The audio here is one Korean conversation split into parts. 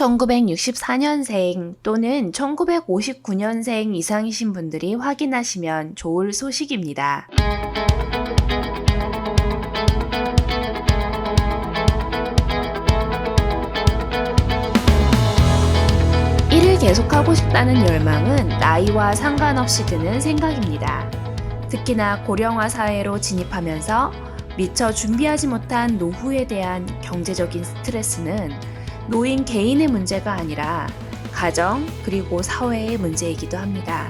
1964년생 또는 1959년생 이상이신 분들이 확인하시면 좋을 소식입니다. 일을 계속하고 싶다는 열망은 나이와 상관없이 드는 생각입니다. 특히나 고령화 사회로 진입하면서 미처 준비하지 못한 노후에 대한 경제적인 스트레스는 노인 개인의 문제가 아니라 가정 그리고 사회의 문제이기도 합니다.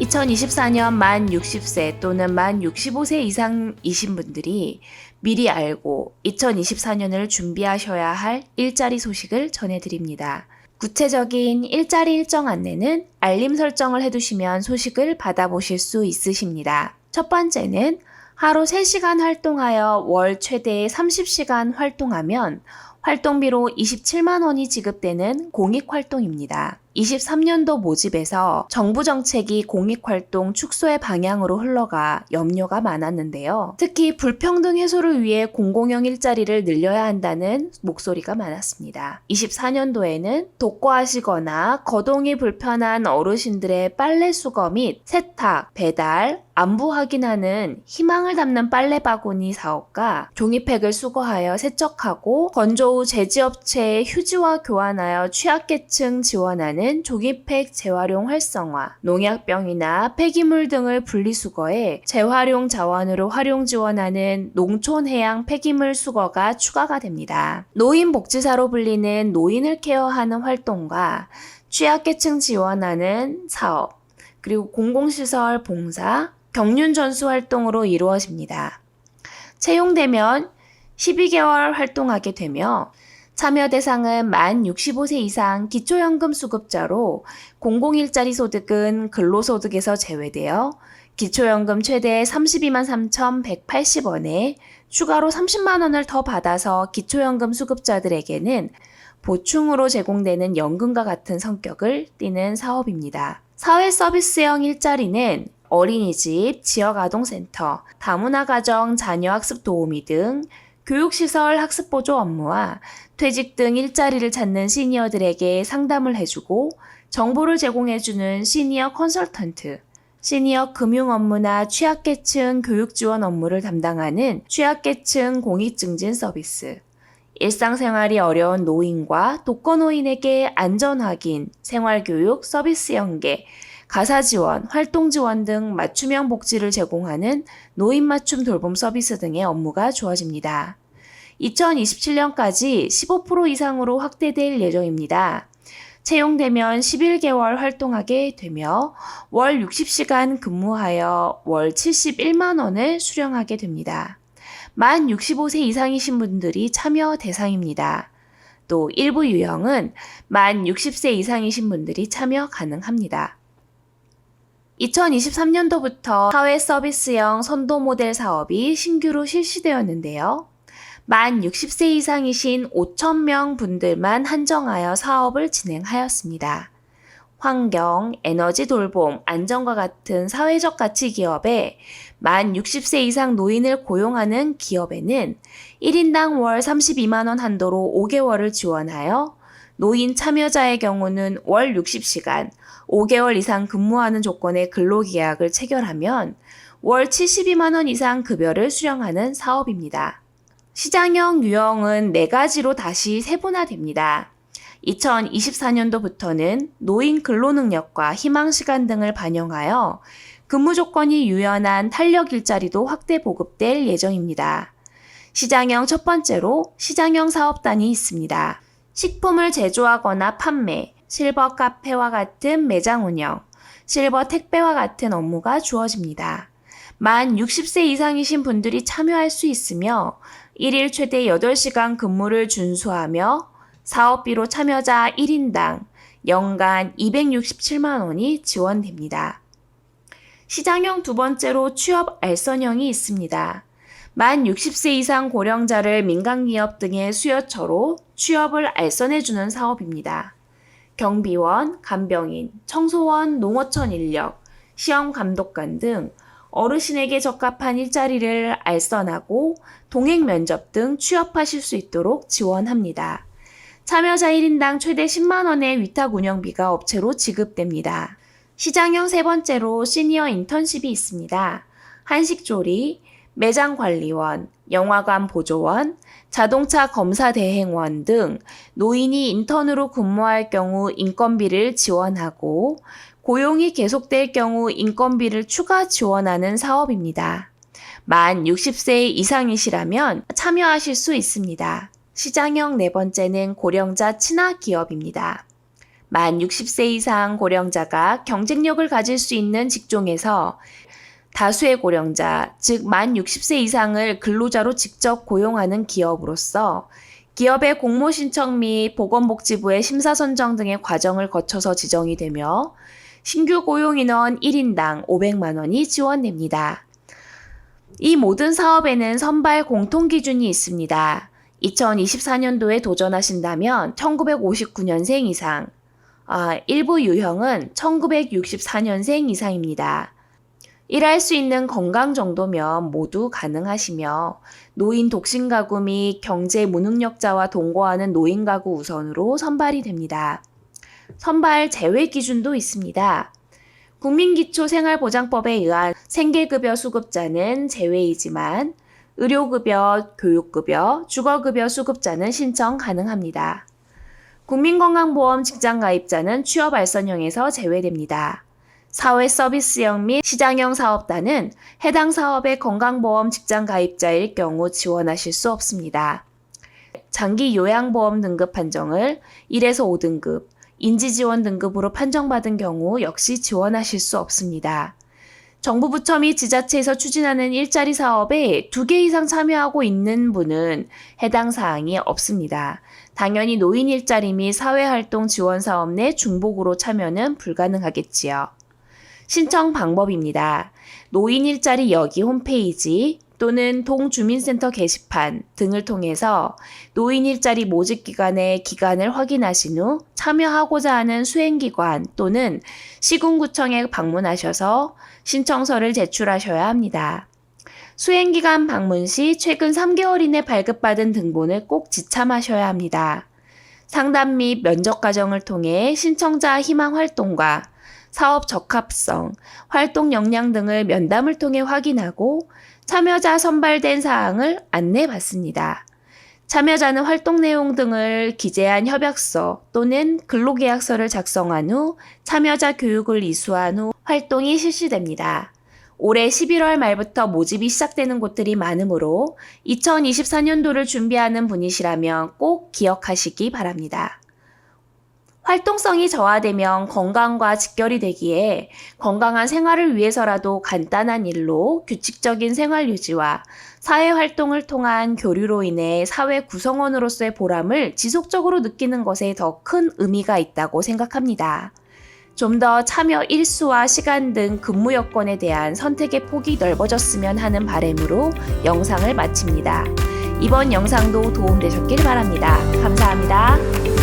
2024년 만 60세 또는 만 65세 이상이신 분들이 미리 알고 2024년을 준비하셔야 할 일자리 소식을 전해드립니다. 구체적인 일자리 일정 안내는 알림 설정을 해두시면 소식을 받아보실 수 있으십니다. 첫 번째는 하루 3시간 활동하여 월 최대 30시간 활동하면 활동비로 27만 원이 지급되는 공익활동입니다. 23년도 모집에서 정부 정책이 공익활동 축소의 방향으로 흘러가 염려가 많았는데요. 특히 불평등 해소를 위해 공공형 일자리를 늘려야 한다는 목소리가 많았습니다. 24년도에는 독거하시거나 거동이 불편한 어르신들의 빨래 수거 및 세탁, 배달, 안부 확인하는 희망을 담는 빨래 바구니 사업과 종이팩을 수거하여 세척하고 건조 후 제지업체에 휴지와 교환하여 취약계층 지원하는 종이팩 재활용 활성화, 농약병이나 폐기물 등을 분리수거해 재활용 자원으로 활용 지원하는 농촌해양 폐기물 수거가 추가가 됩니다. 노인복지사로 불리는 노인을 케어하는 활동과 취약계층 지원하는 사업, 그리고 공공시설 봉사, 경륜 전수 활동으로 이루어집니다. 채용되면 12개월 활동하게 되며 참여 대상은 만 65세 이상 기초연금 수급자로 공공일자리 소득은 근로소득에서 제외되어 기초연금 최대 32만 3,180원에 추가로 30만 원을 더 받아서 기초연금 수급자들에게는 보충으로 제공되는 연금과 같은 성격을 띠는 사업입니다. 사회 서비스형 일자리는 어린이집, 지역아동센터, 다문화 가정 자녀학습 도우미 등 교육시설 학습보조 업무와 퇴직 등 일자리를 찾는 시니어들에게 상담을 해주고 정보를 제공해주는 시니어 컨설턴트, 시니어 금융 업무나 취약계층 교육 지원 업무를 담당하는 취약계층 공익증진 서비스, 일상생활이 어려운 노인과 독거노인에게 안전확인, 생활교육, 서비스 연계, 가사 지원, 활동 지원 등 맞춤형 복지를 제공하는 노인 맞춤 돌봄 서비스 등의 업무가 주어집니다. 2027년까지 15% 이상으로 확대될 예정입니다. 채용되면 11개월 활동하게 되며 월 60시간 근무하여 월 71만 원을 수령하게 됩니다. 만 65세 이상이신 분들이 참여 대상입니다. 또 일부 유형은 만 60세 이상이신 분들이 참여 가능합니다. 2023년도부터 사회 서비스형 선도 모델 사업이 신규로 실시되었는데요. 만 60세 이상이신 5,000명 분들만 한정하여 사업을 진행하였습니다. 환경, 에너지 돌봄, 안전과 같은 사회적 가치 기업에 만 60세 이상 노인을 고용하는 기업에는 1인당 월 32만원 한도로 5개월을 지원하여 노인 참여자의 경우는 월 60시간, 5개월 이상 근무하는 조건의 근로계약을 체결하면 월 72만원 이상 급여를 수령하는 사업입니다. 시장형 유형은 4가지로 다시 세분화됩니다. 2024년도부터는 노인 근로능력과 희망시간 등을 반영하여 근무 조건이 유연한 탄력 일자리도 확대 보급될 예정입니다. 시장형 첫 번째로 시장형 사업단이 있습니다. 식품을 제조하거나 판매, 실버 카페와 같은 매장 운영, 실버 택배와 같은 업무가 주어집니다. 만 60세 이상이신 분들이 참여할 수 있으며 1일 최대 8시간 근무를 준수하며 사업비로 참여자 1인당 연간 267만 원이 지원됩니다. 시장형 두 번째로 취업 알선형이 있습니다. 만 60세 이상 고령자를 민간기업 등의 수요처로 취업을 알선해주는 사업입니다. 경비원, 간병인, 청소원, 농어촌 인력, 시험 감독관 등 어르신에게 적합한 일자리를 알선하고 동행 면접 등 취업하실 수 있도록 지원합니다. 참여자 1인당 최대 10만원의 위탁 운영비가 업체로 지급됩니다. 시장형 세 번째로 시니어 인턴십이 있습니다. 한식조리, 매장 관리원, 영화관 보조원, 자동차 검사 대행원 등 노인이 인턴으로 근무할 경우 인건비를 지원하고 고용이 계속될 경우 인건비를 추가 지원하는 사업입니다. 만 60세 이상이시라면 참여하실 수 있습니다. 시장형 네 번째는 고령자 친화 기업입니다. 만 60세 이상 고령자가 경쟁력을 가질 수 있는 직종에서 다수의 고령자, 즉 만 60세 이상을 근로자로 직접 고용하는 기업으로서 기업의 공모 신청 및 보건복지부의 심사 선정 등의 과정을 거쳐서 지정이 되며 신규 고용 인원 1인당 500만 원이 지원됩니다. 이 모든 사업에는 선발 공통 기준이 있습니다. 2024년도에 도전하신다면 1959년생 이상, 아, 일부 유형은 1964년생 이상입니다. 일할 수 있는 건강 정도면 모두 가능하시며 노인 독신 가구 및 경제 무능력자와 동거하는 노인 가구 우선으로 선발이 됩니다. 선발 제외 기준도 있습니다. 국민기초생활보장법에 의한 생계급여 수급자는 제외이지만 의료급여, 교육급여, 주거급여 수급자는 신청 가능합니다. 국민건강보험 직장가입자는 취업 알선형에서 제외됩니다. 사회 서비스형 및 시장형 사업단은 해당 사업의 건강보험 직장 가입자일 경우 지원하실 수 없습니다. 장기 요양보험 등급 판정을 1에서 5등급, 인지지원 등급으로 판정받은 경우 역시 지원하실 수 없습니다. 정부 부처 및 지자체에서 추진하는 일자리 사업에 두 개 이상 참여하고 있는 분은 해당 사항이 없습니다. 당연히 노인 일자리 및 사회활동 지원 사업 내 중복으로 참여는 불가능하겠지요. 신청 방법입니다. 노인 일자리 여기 홈페이지 또는 동주민센터 게시판 등을 통해서 노인 일자리 모집 기간의 기간을 확인하신 후 참여하고자 하는 수행기관 또는 시군구청에 방문하셔서 신청서를 제출하셔야 합니다. 수행기간 방문 시 최근 3개월 이내 발급받은 등본을 꼭 지참하셔야 합니다. 상담 및 면접 과정을 통해 신청자 희망 활동과 사업 적합성, 활동 역량 등을 면담을 통해 확인하고 참여자 선발된 사항을 안내 받습니다. 참여자는 활동 내용 등을 기재한 협약서 또는 근로계약서를 작성한 후 참여자 교육을 이수한 후 활동이 실시됩니다. 올해 11월 말부터 모집이 시작되는 곳들이 많으므로 2024년도를 준비하는 분이시라면 꼭 기억하시기 바랍니다. 활동성이 저하되면 건강과 직결이 되기에 건강한 생활을 위해서라도 간단한 일로 규칙적인 생활 유지와 사회 활동을 통한 교류로 인해 사회 구성원으로서의 보람을 지속적으로 느끼는 것에 더 큰 의미가 있다고 생각합니다. 좀 더 참여 일수와 시간 등 근무 여건에 대한 선택의 폭이 넓어졌으면 하는 바람으로 영상을 마칩니다. 이번 영상도 도움되셨길 바랍니다. 감사합니다.